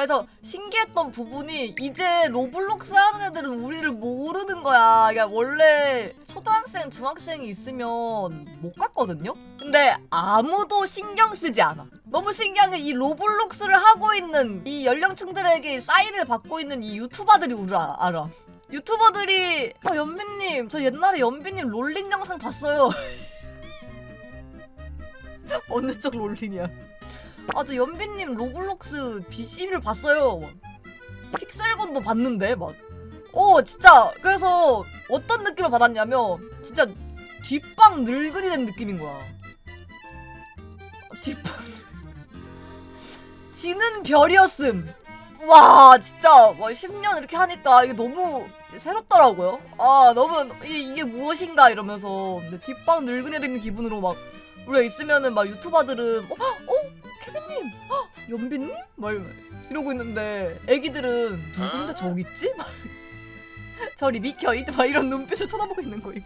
그래서 신기했던 부분이 이제 로블록스 하는 애들은 우리를 모르는 거야. 그러니까 원래 초등학생, 중학생이 있으면 못 갔거든요. 근데 아무도 신경 쓰지 않아. 너무 신기한 게 이 로블록스를 하고 있는 이 연령층들에게 사인을 받고 있는 이 유튜버들이 우리를 아- 알아. 유튜버들이 어 연비님 저 옛날에 연비님 롤린 영상 봤어요. 어느 쪽 롤린이야? 아 저 연비님 로블록스 BC를 봤어요. 픽셀건도 봤는데 막. 어 진짜 그래서 어떤 느낌을 받았냐면 진짜 뒷방 늙은이 된 느낌인 거야. 뒷방 지는 별이었음. 와 진짜 뭐 10년 이렇게 하니까 이게 너무 새롭더라고요. 아 너무 이, 이게 무엇인가 이러면서 뒷방 늙은이 되는 기분으로 막 우리가 있으면은 막 유튜버들은 어, 어? 케빈님, 어? 연빈님? 막 이러고 있는데 애기들은 누군데 저기 있지? 막 저리 이- 막 이런 눈빛을 쳐다보고 있는 거예요.